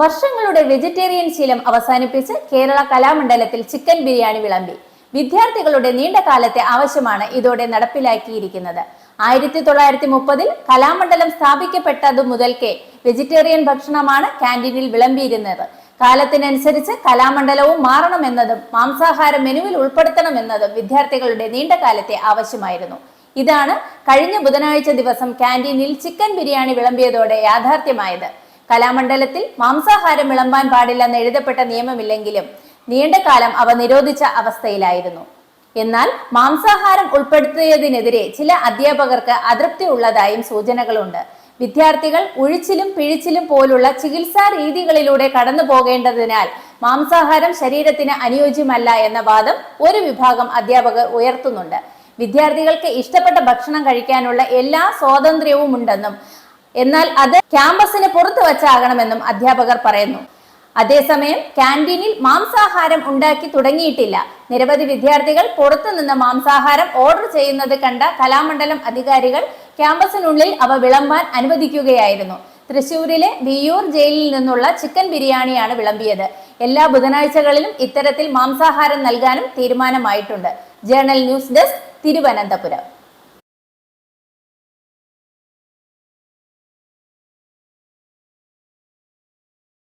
വർഷങ്ങളുടെ വെജിറ്റേറിയൻ ശീലം അവസാനിപ്പിച്ച് കേരള കലാമണ്ഡലത്തിൽ ചിക്കൻ ബിരിയാണി വിളമ്പി. വിദ്യാർത്ഥികളുടെ നീണ്ട കാലത്തെ ആവശ്യമാണ് ഇതോടെ നടപ്പിലാക്കിയിരിക്കുന്നത്. ആയിരത്തി തൊള്ളായിരത്തി മുപ്പതിൽ കലാമണ്ഡലം സ്ഥാപിക്കപ്പെട്ടതു മുതൽക്കേ വെജിറ്റേറിയൻ ഭക്ഷണമാണ് കാന്റീനിൽ വിളമ്പിയിരുന്നത്. കാലത്തിനനുസരിച്ച് കലാമണ്ഡലവും മാറണമെന്നതും മാംസാഹാര മെനുവിൽ ഉൾപ്പെടുത്തണമെന്നതും വിദ്യാർത്ഥികളുടെ നീണ്ട കാലത്തെ ആവശ്യമായിരുന്നു. ഇതാണ് കഴിഞ്ഞ ബുധനാഴ്ച ദിവസം കാന്റീനിൽ ചിക്കൻ ബിരിയാണി വിളമ്പിയതോടെ യാഥാർത്ഥ്യമായത്. കലാമണ്ഡലത്തിൽ മാംസാഹാരം വിളമ്പാൻ പാടില്ലെന്ന് എഴുതപ്പെട്ട നിയമമില്ലെങ്കിലും നീണ്ട കാലം അവ നിരോധിച്ച അവസ്ഥയിലായിരുന്നു. എന്നാൽ മാംസാഹാരം ഉൾപ്പെടുത്തിയതിനെതിരെ ചില അധ്യാപകർക്ക് അതൃപ്തി ഉള്ളതായും സൂചനകളുണ്ട്. വിദ്യാർത്ഥികൾ ഉഴിച്ചിലും പിഴിച്ചിലും പോലുള്ള ചികിത്സാ രീതികളിലൂടെ കടന്നു പോകേണ്ടതിനാൽ മാംസാഹാരം ശരീരത്തിന് അനുയോജ്യമല്ല എന്ന വാദം ഒരു വിഭാഗം അധ്യാപകർ ഉയർത്തുന്നുണ്ട്. വിദ്യാർത്ഥികൾക്ക് ഇഷ്ടപ്പെട്ട ഭക്ഷണം കഴിക്കാനുള്ള എല്ലാ സ്വാതന്ത്ര്യവും ഉണ്ടെന്നും എന്നാൽ അത് ക്യാമ്പസിന് പുറത്തു വച്ചാകണമെന്നും അധ്യാപകർ പറയുന്നു. അതേസമയം ക്യാന്റീനിൽ മാംസാഹാരം ഉണ്ടാക്കി തുടങ്ങിയിട്ടില്ല. നിരവധി വിദ്യാർത്ഥികൾ പുറത്തുനിന്ന് മാംസാഹാരം ഓർഡർ ചെയ്യുന്നത് കണ്ട കലാമണ്ഡലം അധികാരികൾ ക്യാമ്പസിനുള്ളിൽ അവ വിളമ്പാൻ അനുവദിക്കുകയായിരുന്നു. തൃശൂരിലെ വിയൂർ ജയിലിൽ നിന്നുള്ള ചിക്കൻ ബിരിയാണിയാണ് വിളമ്പിയത്. എല്ലാ ബുധനാഴ്ചകളിലും ഇത്തരത്തിൽ മാംസാഹാരം നൽകാനും തീരുമാനമായിട്ടുണ്ട്. Journal news desk Thiruvananthapuram.